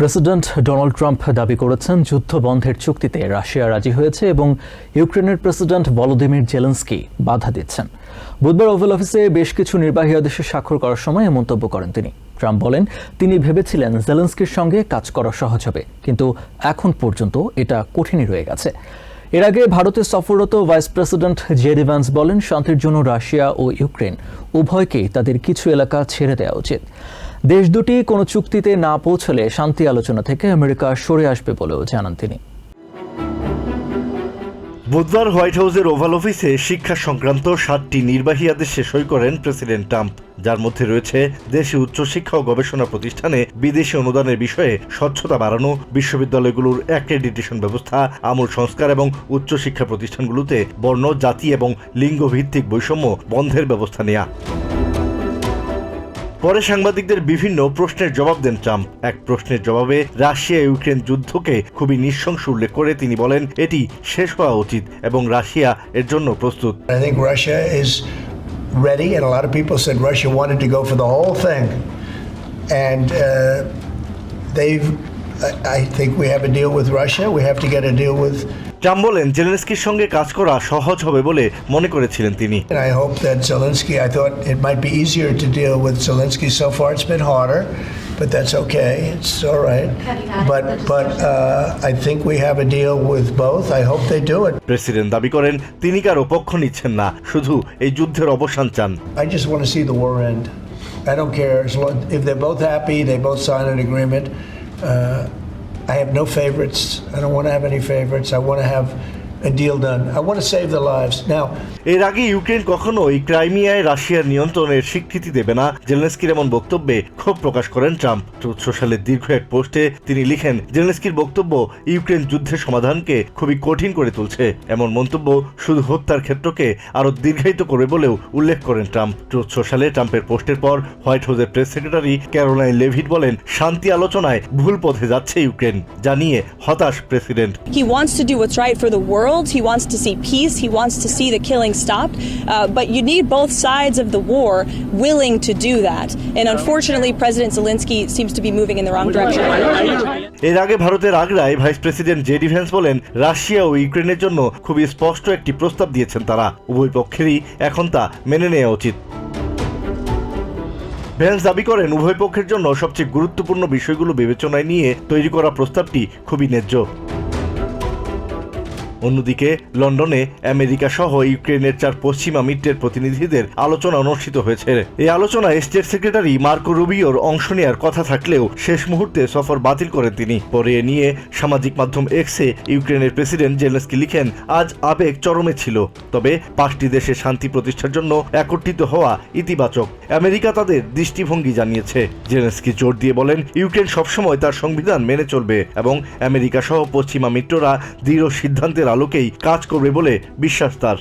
President Donald Trump দাবি করেছেন যুদ্ধ বন্ধের চুক্তিতে রাশিয়া রাজি হয়েছে এবং ইউক্রেনের প্রেসিডেন্ট ভলোদিমির জেলেন্সকি বাধা দিচ্ছেন। বুধবার ওভাল অফিসে বেশ কিছু নির্বাহী আদেশে স্বাক্ষর করার সময় মন্তব্য করেন তিনি। ট্রাম্প বলেন, তিনি ভেবেছিলেন জেলেন্সকির সঙ্গে কাজ করা সহজ হবে, কিন্তু এখন পর্যন্ত এটা কঠিনই রয়ে গেছে। এর আগে ভারতে সফররত ভাইস প্রেসিডেন্ট জেডি বলেন, শান্তির জন্য রাশিয়া ও ইউক্রেন উভয়কেই তাদের কিছু এলাকা ছেড়ে দেওয়া উচিত। দেশ দুটি কোনো চুক্তিতে না পৌঁছলে শান্তি আলোচনা থেকে আমেরিকা সরে আসবে বলেও জানান তিনি। বুধবার হোয়াইট হাউসের ওভাল অফিসে শিক্ষা সংক্রান্ত সাতটি নির্বাহী আদেশে সই করেন প্রেসিডেন্ট ট্রাম্প। যার মধ্যে রয়েছে দেশে উচ্চশিক্ষা ও গবেষণা প্রতিষ্ঠানে বিদেশি অনুদানের বিষয়ে স্বচ্ছতা বাড়ানো, বিশ্ববিদ্যালয়গুলোর অ্যাক্রেডিটেশন ব্যবস্থা, আমূল সংস্কার এবং উচ্চশিক্ষা প্রতিষ্ঠানগুলোতে বর্ণ, জাতি এবং লিঙ্গভিত্তিক বৈষম্য বন্ধের ব্যবস্থা নেওয়া পরে সাংবাদিকদের বিভিন্ন প্রশ্নের জবাব দেন ট্রাম্প এক প্রশ্নের জবাবে রাশিয়া ইউক্রেন যুদ্ধকে খুবই নৃশংস উল্লেখ করে তিনি বলেন এটি শেষ হওয়া উচিত এবং রাশিয়া এর জন্য প্রস্তুত ready, and a lot of people said Russia wanted to go for the whole thing. And uh, they've, I think we have a deal with Russia. We have to get a deal with, Trump বলেন জেলেন্সকির সঙ্গে কাজ করা সহজ হবে বলে মনে করেছিলেন তিনি and I hope that Zelensky, I thought it might be easier to deal with Zelensky. So far, it's been harder, but that's okay. It's all right. Have you had But, the but uh, I think we have a deal with both. I hope they do it. President দাবি করেন তিনি কারো পক্ষ নিচ্ছেন না শুধু এই যুদ্ধের অবসান চান I just want to see the war end. I don't care as long, if they're both happy, they both sign an agreement. Uh, I have no favorites. I don't want to have any favorites. I want to have a deal done. I want to save their lives. Now, এর আগে Ukraine কখনোই ক্রাইমিয়ায় রাশিয়ার নিয়ন্ত্রণের স্বীকৃতি দেবে না জেলেন্সকির এমন বক্তব্যে ক্ষোভ প্রকাশ করেন ট্রাম্প ট্রুথ সোশ্যালের দীর্ঘ এক পোস্টে তিনি লিখেন জেলেন্সকির বক্তব্য ইউক্রেন যুদ্ধের সমাধানকে খুবই কঠিন করে তুলছে এমন মন্তব্য শুধু হত্যার ক্ষেত্রকে আরও দীর্ঘায়িত করবে বলেও উল্লেখ করেন ট্রাম্প ট্রুথ সোশ্যালে ট্রাম্পের পোস্টের পর হোয়াইট হাউসের প্রেস সেক্রেটারি ক্যারোলাইন লেভিট বলেন শান্তি আলোচনায় ভুল পথে যাচ্ছে ইউক্রেন জানিয়ে হতাশ president He wants to do what's right for the world. He wants to see peace. He wants to see the killing stopped. Uh, but you need both sides of the war willing to do that. And unfortunately, President Zelensky seems to be moving in the wrong direction. এর আগে ভারতের আগ্রায় vice president JD Vance বলেন Russia ও ইউক্রেনের জন্য খুবই স্পষ্ট একটি প্রস্তাব দিয়েছেন তারা উভয় পক্ষেরই এখন তা মেনে নেওয়া উচিত ভ্যান্স দাবি করেন উভয় পক্ষের জন্য সবচেয়ে গুরুত্বপূর্ণ বিষয়গুলো বিবেচনায় নিয়ে তৈরি করা প্রস্তাবটি খুবই ন্যায্য অন্যদিকে, লন্ডনে আমেরিকা সহ ইউক্রেনের চার পশ্চিমা মিত্রের প্রতিনিধিদের আলোচনা অনুষ্ঠিত হয়েছে। এই আলোচনায় স্টেট সেক্রেটারি মার্কো রুবিওর অংশ নেওয়ার কথা থাকলেও শেষ মুহূর্তে সফর বাতিল করেন তিনি। পরে এ নিয়ে সামাজিক মাধ্যম এক্সে ইউক্রেনের প্রেসিডেন্ট জেলেন্সকি লিখেন, আজ আবেগ চরমে ছিল। তবে পাঁচটি দেশে শান্তি প্রতিষ্ঠার জন্য একত্রিত হওয়া ইতিবাচক। আমেরিকা তাদের দৃষ্টিভঙ্গি জানিয়েছে। জেলেন্সকি জোর দিয়ে বলেন, ইউক্রেন সবসময় তার সংবিধান মেনে চলবে এবং আমেরিকা সহ পশ্চিমা মিত্ররা দৃঢ় সিদ্ধান্তের আলোকেই কাজ করবে বলে বিশ্বাস তার।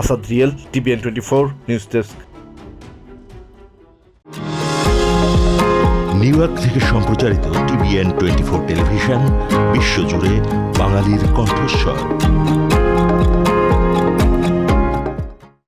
Asad real, TVN twenty four, news desk. New York থেকে সম্প্রচারিত টিভিএন টোয়েন্টি ফোর টেলিভিশন, বিশ্বজুড়ে বাঙালির কণ্ঠস্বর।